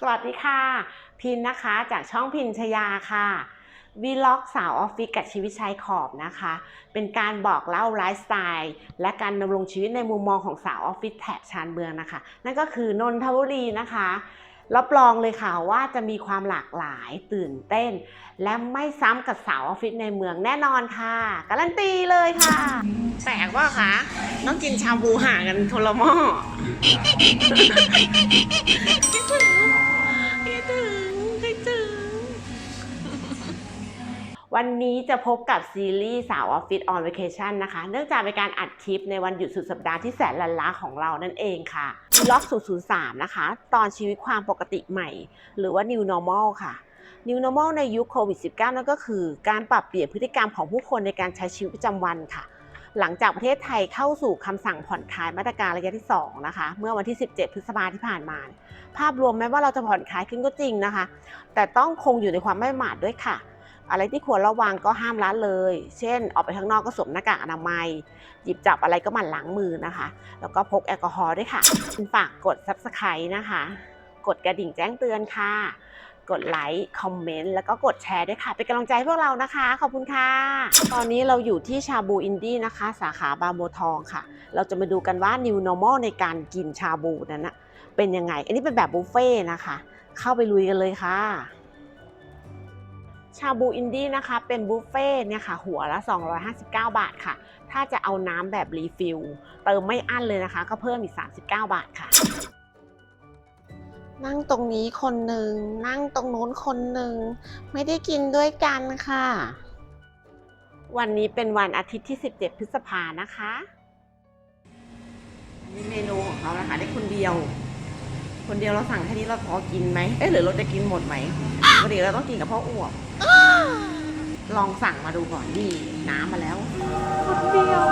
สวัสดีค่ะ พินนะคะจากช่องพินชยาค่ะวีล็อกสาวออฟฟิศกับชีวิตชายขอบนะคะ เป็นการบอกเล่าไลฟ์สไตล์และการดำรงชีวิตในมุมมองของสาวออฟฟิศแถบชานเมืองนะคะ นั่นก็คือนนทบุรีนะคะรับรองเลยค่ะว่าจะมีความหลากหลายตื่นเต้น และไม่ซ้ำกับสาวออฟฟิศในเมืองแน่นอนค่ะ การันตีเลยค่ะแปลกว่าคะต้องกินชาบูห่างกันคนละหม้อ วันนี้จะพบกับซีรีส์สาวออฟฟิศออน a ว a t i o n นะคะ เนื่องจากเป็นการอัดคลิปในวันหยุดสุดสัปดาห์ที่แสนลันล้าของเรานั่นเองค่ะล็อก003 นะคะ ตอนชีวิตความปกติใหม่ หรือว่า New Normal ค่ะ New Normal ในยุคโควิด -19 นั่นก็คือ การปรับเปลี่ยนพฤติกรรมของผู้คนในการใช้ชีวิตประจำวันค่ะ หลังจากประเทศไทยเข้าสู่คำสั่งผ่อนคลายมาตรการระยะที่ 2 นะคะ เมื่อวันที่ 17 พฤษภาที่ผ่านมา ภาพรวมแม้ว่าเราจะผ่อนคลายขึ้นก็จริงนะคะ แต่ต้องคงอยู่ในความไม่ประมาทด้วยค่ะ อะไรที่ควรระวังก็ห้ามละเลย เช่น ออกไปข้างนอกก็สวมหน้ากากอนามัย หยิบจับอะไรก็หมั่นล้างมือนะคะ แล้วก็พกแอลกอฮอล์ด้วยค่ะ ฝากกด subscribe นะคะ กดกระดิ่งแจ้งเตือนค่ะ กดไลค์ คอมเมนต์ แล้วก็กดแชร์ด้วยค่ะ เป็นกำลังใจให้พวกเรานะคะ ขอบคุณค่ะ ตอนนี้เราอยู่ที่ชาบูอินดี้นะคะ สาขาบางบัวทองค่ะ เราจะมาดูกันว่า New Normal ในการกินชาบูนั้นนะเป็นยังไง อันนี้เป็นแบบบุฟเฟ่ต์นะคะ เข้าไปลุยกันเลยค่ะ ชาบูอินดี้นะคะ เป็นบุฟเฟ่ต์เนี่ยค่ะ หัวละ 259 บาทค่ะ ถ้าจะเอาน้ำแบบรีฟิลเติมไม่อั้นเลยนะคะ ก็เพิ่มอีก 39 บาทค่ะ นั่งตรงนี้คนหนึ่ง นั่งตรงนู้นคนหนึ่ง ไม่ได้กินด้วยกันค่ะ วันนี้เป็นวันอาทิตย์ที่ 17 พฤษภานะคะอันนี้เมนูของเขานะคะ ได้คนเดียว คนเดียวเราสั่งแค่นี้เราพอกินไหมเอ๊ะหรือเราจะกินหมดไหมปกติเราต้องกินกับพ่ออ้วกลองสั่งมาดูก่อนดีน้ำมาแล้วคนเดียว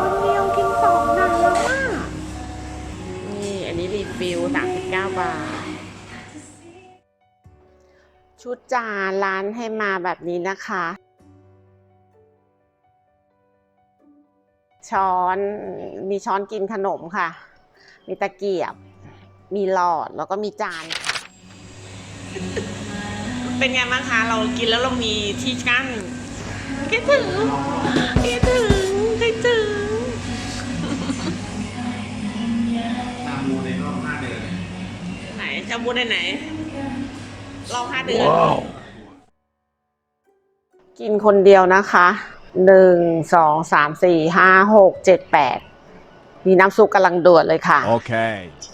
คนเดียวกินสองนานแล้วอะนี่อันนี้รีฟิล39บาท ชุดจานร้านให้มาแบบนี้นะคะ ช้อนมีช้อนกินขนมค่ะ มีตะเกียบ มีหลอดแล้วก็มีจานค่ะ เป็นไงบ้างคะเรากินแล้วเรามีที่กั้นคิดถึงคิดถึงคิดถึงตามมูในรอบห้าเดือนไหนจะบูได้ไหนรอบห้าเดือน กินคนเดียวนะคะหนึ่งสองสามสี่ห้าหกเจ็ดแปดมีน้ำซุปกำลังเดือดเลยค่ะ Okay. Oh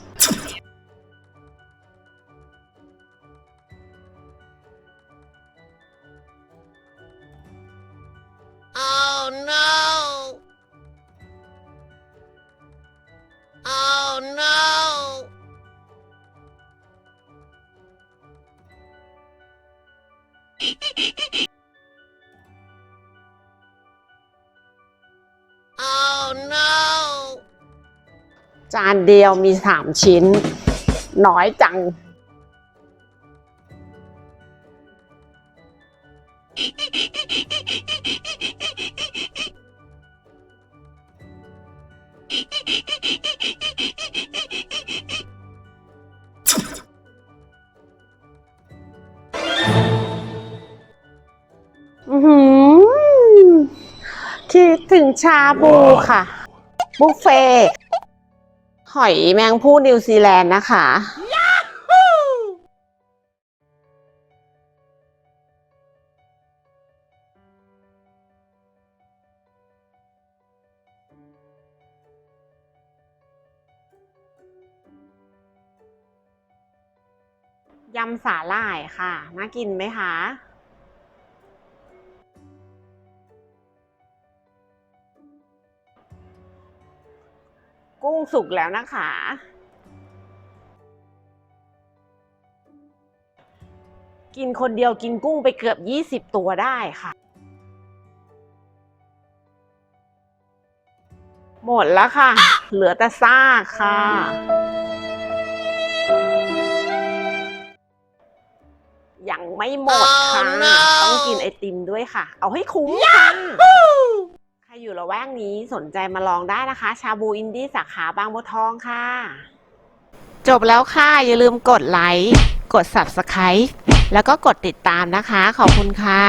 Oh no! Oh no! จานเดียวมีสามชิ้น น้อยจังอือหือ คิดถึงชาบูค่ะ บุฟเฟ่ต์หอยแมงผู้นิวซีแลนด์นะคะ ยำสาหร่ายค่ะ น่ากินไหมคะ กุ้งสุกแล้วนะคะ กินคนเดียวกินกุ้งไปเกือบ 20 ตัวได้ค่ะ หมดแล้วค่ะ เหลือแต่ซากค่ะ ยังไม่หมดค่ะ Oh no ต้องกินไอติมด้วยค่ะ เอาให้คุ้มค่ะใครอยู่ละแวกนี้สนใจมาลองได้นะคะ ชาบูอินดี้สาขาบางบัวทองค่ะ จบแล้วค่ะ อย่าลืมกดไลค์ กด subscribe แล้วก็กดติดตามนะคะ ขอบคุณค่ะ